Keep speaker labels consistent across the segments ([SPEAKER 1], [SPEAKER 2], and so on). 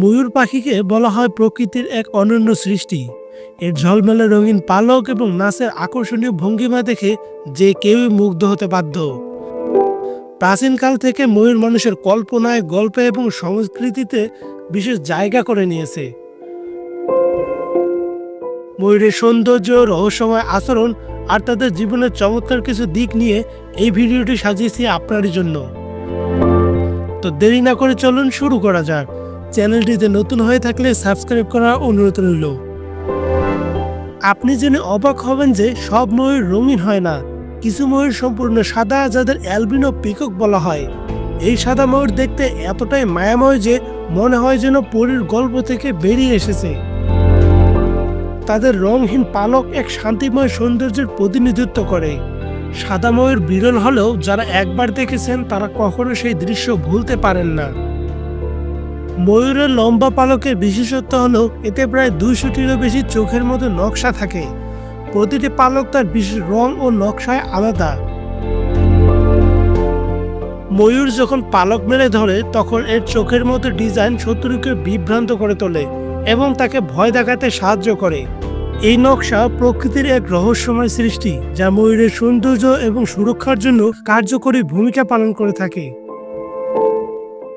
[SPEAKER 1] ময়ূর পাখিকে বলা হয় প্রকৃতির এক অনন্য সৃষ্টি। এর ঝলমেলে রঙিন পালক এবং নাচের আকর্ষণীয় ভঙ্গিমা দেখে যে কেউই মুগ্ধ হতে বাধ্য। প্রাচীনকাল থেকে ময়ূর মানুষের কল্পনায়, গল্পে এবং সংস্কৃতিতে বিশেষ জায়গা করে নিয়েছে। ময়ূরের সৌন্দর্য, রহস্যময় আচরণ আর তাদের জীবনের চমৎকার কিছু দিক নিয়ে এই ভিডিওটি সাজিয়েছি আপনারই জন্য। তো দেরি না করে চলুন শুরু করা যাক। চ্যানেলটিতে নতুন হয়ে থাকলে সাবস্ক্রাইব করার অনুরোধ রইল। আপনি জেনে অবাক হবেন যে সব ময়ূর রঙিন হয় না। কিছু ময়ূর সম্পূর্ণ সাদা, যাদের অ্যালবিনো পিকক বলা হয়। এই সাদা ময়ূর দেখতে এতটাই মায়াময় যে মনে হয় যেন পরীর গল্প থেকে বেরিয়ে এসেছে। তাদের রংহীন পালক এক শান্তিময় সৌন্দর্যের প্রতিনিধিত্ব করে। সাদা ময়ূর বিরল হলেও যারা একবার দেখেছেন, তারা কখনো সেই দৃশ্য ভুলতে পারেন না। ময়ূরের লম্বা পালকের বিশেষত্ব হলো এতে প্রায় দুইশোটিরও বেশি চোখের মতো নকশা থাকে। প্রতিটি পালক তার বিশেষ রং ও নকশায় আলাদা। ময়ূর যখন পালক মেলে ধরে, তখন এর চোখের মতো ডিজাইন শত্রুকে বিভ্রান্ত করে তোলে এবং তাকে ভয় দেখাতে সাহায্য করে। এই নকশা প্রকৃতির এক রহস্যময় সৃষ্টি, যা ময়ূরের সৌন্দর্য এবং সুরক্ষার জন্য কার্যকরী ভূমিকা পালন করে থাকে।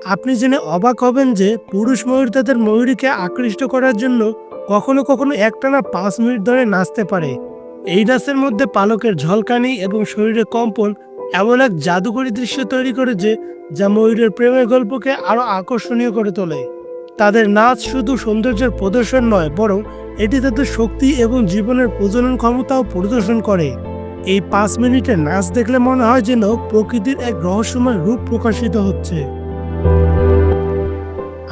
[SPEAKER 1] আপনি জেনে অবাক হবেন যে পুরুষ ময়ূর তাদের ময়ূরীকে আকৃষ্ট করার জন্য কখনো কখনো একটানা পাঁচ মিনিট ধরে নাচতে পারে। এই নাচের মধ্যে পালকের ঝলকানি এবং শরীরের কম্পন এমন এক জাদুকরী দৃশ্য তৈরি করে যে যা ময়ূরের প্রেমের গল্পকে আরও আকর্ষণীয় করে তোলে। তাদের নাচ শুধু সৌন্দর্যের প্রদর্শন নয়, বরং এটি তাদের শক্তি এবং জীবনের প্রজনন ক্ষমতাও প্রদর্শন করে। এই পাঁচ মিনিটের নাচ দেখলে মনে হয় যেন প্রকৃতির এক রহস্যময় রূপ প্রকাশিত হচ্ছে।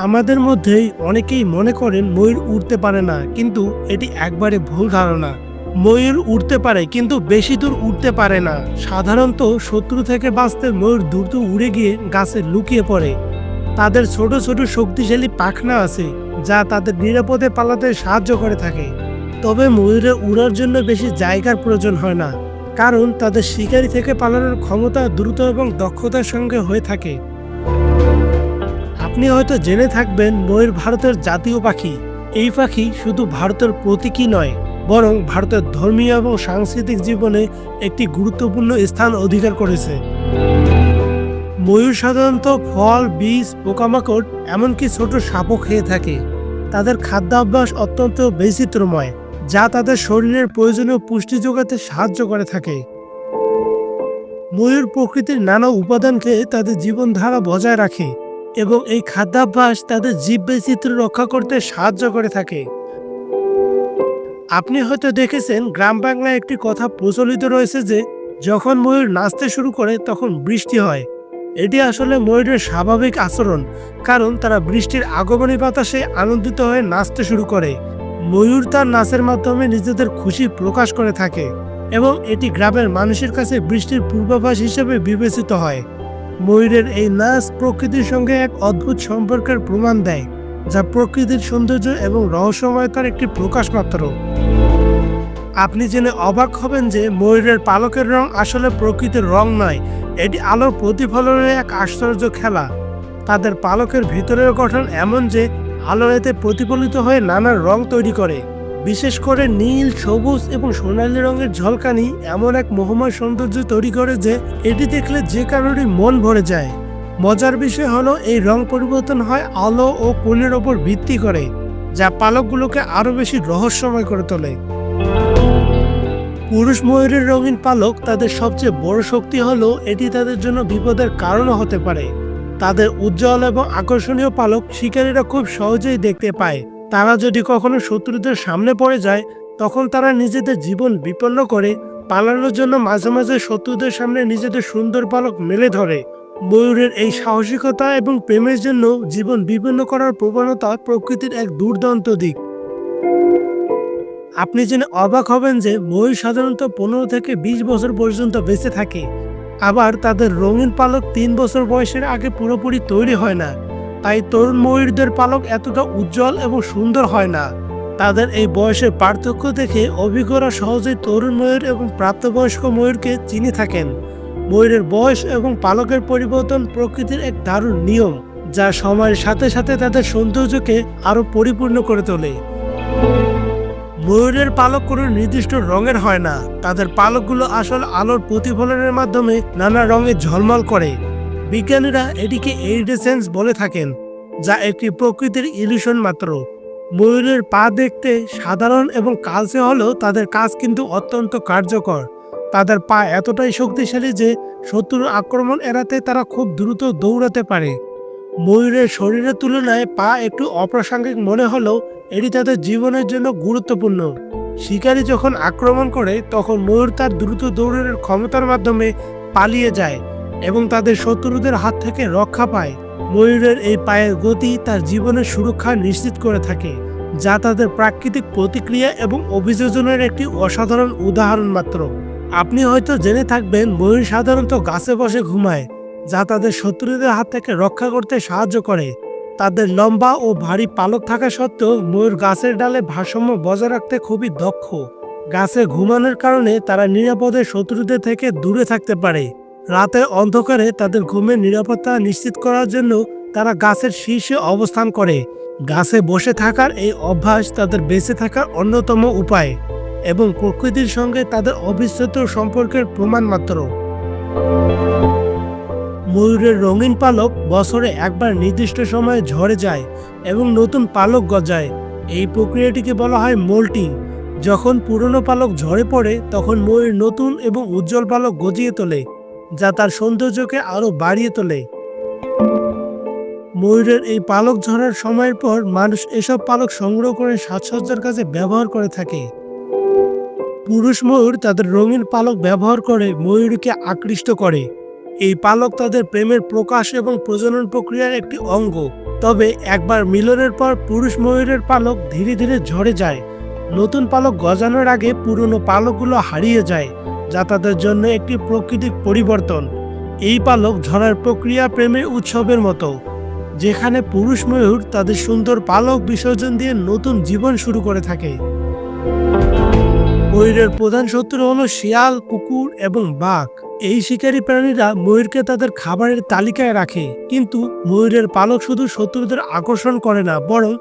[SPEAKER 1] আমাদের মধ্যেই অনেকেই মনে করেন ময়ূর উড়তে পারে না, কিন্তু এটি একবারে ভুল ধারণা। ময়ূর উড়তে পারে, কিন্তু বেশি দূর উড়তে পারে না। সাধারণত শত্রু থেকে বাঁচতে ময়ূর দ্রুত উড়ে গিয়ে গাছে লুকিয়ে পড়ে। তাদের ছোট ছোট শক্তিশালী পাখনা আছে, যা তাদের নিরাপদে পালাতে সাহায্য করে থাকে। তবে ময়ূরে উড়ার জন্য বেশি জায়গার প্রয়োজন হয় না, কারণ তাদের শিকারি থেকে পালানোর ক্ষমতা দ্রুত এবং দক্ষতার সঙ্গে হয়ে থাকে। আপনি হয়তো জেনে থাকবেন ময়ূর ভারতের জাতীয় পাখি। এই পাখি শুধু ভারতের প্রতীকী নয়, বরং ভারতের ধর্মীয় এবং সাংস্কৃতিক জীবনে একটি গুরুত্বপূর্ণ স্থান অধিকার করেছে। ময়ূর সাধারণত ফল, বীজ, পোকামাকড়, এমনকি ছোট সাপও খেয়ে থাকে। তাদের খাদ্যাভ্যাস অত্যন্ত বৈচিত্র্যময়, যা তাদের শরীরের প্রয়োজনীয় পুষ্টি যোগাতে সাহায্য করে থাকে। ময়ূর প্রকৃতির নানা উপাদানকে তাদের জীবনধারা বজায় রাখে। এবং এই খাদ্যাভ্যাস তাদের জীব বৈচিত্র্য রক্ষা করতে সাহায্য করে থাকে। আপনি হয়তো দেখেছেন, গ্রাম বাংলায় একটি কথা প্রচলিত রয়েছে যে, যখন ময়ূর নাচতে শুরু করে, তখন বৃষ্টি হয়। এটি আসলে ময়ূরের স্বাভাবিক আচরণ, কারণ তারা বৃষ্টির আগমনী বাতাসে আনন্দিত হয়ে নাচতে শুরু করে। ময়ূর তার নাচের মাধ্যমে নিজেদের খুশি প্রকাশ করে থাকে এবং এটি গ্রামের মানুষের কাছে বৃষ্টির পূর্বাভাস হিসেবে বিবেচিত হয়। ময়ূরের এই নাচ প্রকৃতির সঙ্গে এক অদ্ভুত সম্পর্কের প্রমাণ দেয়, যা প্রকৃতির সৌন্দর্য এবং রহস্যময়তার একটি প্রকাশ মাত্র আপনি জেনে অবাক হবেন যে ময়ূরের পালকের রং আসলে প্রকৃতির রং নয়, এটি আলোর প্রতিফলনের এক আশ্চর্য খেলা। তাদের পালকের ভিতরের গঠন এমন যে, আলো এতে প্রতিফলিত হয়ে নানা রং তৈরি করে। বিশেষ করে নীল, সবুজ এবং সোনালী রঙের ঝলকানি এমন এক মোহময় সৌন্দর্য তৈরি করে যে এটি দেখলে যে কারোরই মন ভরে যায়। মজার বিষয় হলো এই রং পরিবর্তন হয় আলো ও কোণের ওপর ভিত্তি করে, যা পালকগুলোকে আরও বেশি রহস্যময় করে তোলে। পুরুষ ময়ূরের রঙিন পালক তাদের সবচেয়ে বড় শক্তি হলো এটি তাদের জন্য বিপদের কারণও হতে পারে। তাদের উজ্জ্বল এবং আকর্ষণীয় পালক শিকারীরা খুব সহজেই দেখতে পায়। তারা যদি কখনো শত্রুদের সামনে পড়ে যায়, তখন তারা নিজেদের জীবন বিপন্ন করে, পালানোর জন্য মাঝে মাঝে শত্রুদের সামনে নিজেদের সুন্দর পালক মেলে ধরে। ময়ূরের এই সাহসিকতা এবং প্রেমের জন্য জীবন বিপন্ন করার প্রবণতা প্রকৃতির এক দুর্দান্ত দিক। আপনি জেনে অবাক হবেন যে ময়ূর সাধারণত পনেরো থেকে বিশ বছর পর্যন্ত বেঁচে থাকে। আবার তাদের রঙিন পালক তিন বছর বয়সের আগে পুরোপুরি তৈরি হয় না। তাই তরুণ ময়ূরদের পালক এতটা উজ্জ্বল এবং সুন্দর হয় না। তাদের এই বয়সের পার্থক্য দেখে অভিজ্ঞরা সহজেই তরুণ ময়ূর এবং প্রাপ্তবয়স্ক ময়ূরকে চিনে থাকেন। ময়ূরের বয়স এবং পালকের পরিবর্তন প্রকৃতির এক দারুণ নিয়ম, যা সময়ের সাথে সাথে তাদের সৌন্দর্যকে আরও পরিপূর্ণ করে তোলে। ময়ূরের পালক কোনো নির্দিষ্ট রঙের হয় না। তাদের পালকগুলো আসল আলোর প্রতিফলনের মাধ্যমে নানা রঙে ঝলমল করে। বিজ্ঞানীরা এটিকে এরিডেসেন্স বলে থাকেন, যা একটি প্রকৃতির ইলিউশন মাত্র। ময়ূরের পা দেখতে সাধারণ এবং কালচে হলেও তাদের কাজ কিন্তু অত্যন্ত কার্যকর। তাদের পা এতটাই শক্তিশালী যে শত্রুর আক্রমণ এড়াতে তারা খুব দ্রুত দৌড়াতে পারে। ময়ূরের শরীরের তুলনায় পা একটু অপ্রাসঙ্গিক মনে হলেও এটি তাদের জীবনের জন্য গুরুত্বপূর্ণ। শিকারী যখন আক্রমণ করে, তখন ময়ূর তার দ্রুত দৌড়ের ক্ষমতার মাধ্যমে পালিয়ে যায়। এবং তাদের শত্রুদের হাত থেকে রক্ষা পায়। ময়ূরের এই পায়ের গতি তার জীবনের সুরক্ষা নিশ্চিত করে থাকে, যা তাদের প্রাকৃতিক প্রতিক্রিয়া এবং অভিযোজনের একটি অসাধারণ উদাহরণ মাত্র। আপনি হয়তো জেনে থাকবেন, ময়ূর সাধারণত গাছে বসে ঘুমায়, যা তাদের শত্রুদের হাত থেকে রক্ষা করতে সাহায্য করে। তাদের লম্বা ও ভারী পালক থাকা সত্ত্বেও ময়ূর গাছের ডালে ভারসাম্য বজায় রাখতে খুবই দক্ষ। গাছে ঘুমানোর কারণে তারা নিরাপদে শত্রুদের থেকে দূরে থাকতে পারে। রাতের অন্ধকারে তাদের ঘুমের নিরাপত্তা নিশ্চিত করার জন্য তারা গাছের শীর্ষে অবস্থান করে। গাছে বসে থাকার এই অভ্যাস তাদের বেঁচে থাকার অন্যতম উপায় এবং প্রকৃতির সঙ্গে তাদের অবিচ্ছেদ্য সম্পর্কের প্রমাণ মাত্র। ময়ূরের রঙিন পালক বছরে একবার নির্দিষ্ট সময়ে ঝরে যায় এবং নতুন পালক গজায়। এই প্রক্রিয়াটিকে বলা হয় মোল্টিং। যখন পুরনো পালক ঝরে পড়ে, তখন ময়ূর নতুন এবং উজ্জ্বল পালক গজিয়ে তোলে। যা তার সৌন্দর্যকে আরও বাড়িয়ে তোলে। ময়ূরের এই পালক ঝরার সময়ের পর মানুষ এসব পালক সংগ্রহ করে সাজসজ্জার কাজে ব্যবহার করে থাকে। পুরুষ ময়ূর তাদের রঙিন পালক ব্যবহার করে ময়ূরকে আকৃষ্ট করে। এই পালক তাদের প্রেমের প্রকাশ এবং প্রজনন প্রক্রিয়ার একটি অঙ্গ। তবে একবার মিলনের পর পুরুষ ময়ূরের পালক ধীরে ধীরে ঝরে যায়। নতুন পালক গজানোর আগে পুরনো পালকগুলো হারিয়ে যায়। যা তাদের জন্য একটি প্রাকৃতিক পরিবর্তন। এই পালক ঝরার প্রক্রিয়া প্রেমের উৎসবের মতো। যেখানে পুরুষ ময়ূর তাদের সুন্দর পালক বিসর্জন দিয়ে নতুন জীবন শুরু করে থাকে। ময়ূরের প্রধান শত্রু হলো শিয়াল, কুকুর এবং বাঘ। এই শিকারী প্রাণীরা ময়ূরকে তাদের খাবারের তালিকায় রাখে। কিন্তু ময়ূরের পালক শুধু শত্রুদের আকর্ষণ করে না, বরং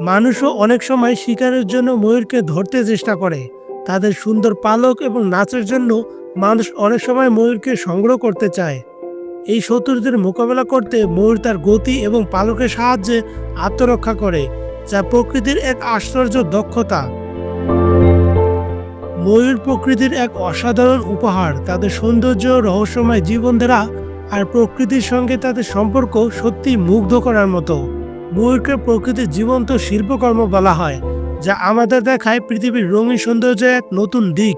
[SPEAKER 1] মানুষও অনেক সময় শিকারের জন্য ময়ূরকে ধরতে চেষ্টা করে। তাদের সুন্দর পালক এবং নাচের জন্য মানুষ অনেক সময় ময়ূরকে সংগ্রহ করতে চায়। এই শত্রুদের মোকাবেলা করতে ময়ূর তার গতি এবং পালকের সাহায্যে আত্মরক্ষা করে, যা প্রকৃতির এক আশ্চর্য দক্ষতা। ময়ূর প্রকৃতির এক অসাধারণ উপহার। তাদের সৌন্দর্য, রহস্যময় জীবনধারা আর প্রকৃতির সঙ্গে তাদের সম্পর্ক সত্যি মুগ্ধ করার মতো। ময়ূরকে প্রকৃতির জীবন্ত শিল্পকর্ম বলা হয়। যা আমাদের দেখায় পৃথিবীর রঙিন সৌন্দর্যের এক নতুন দিক।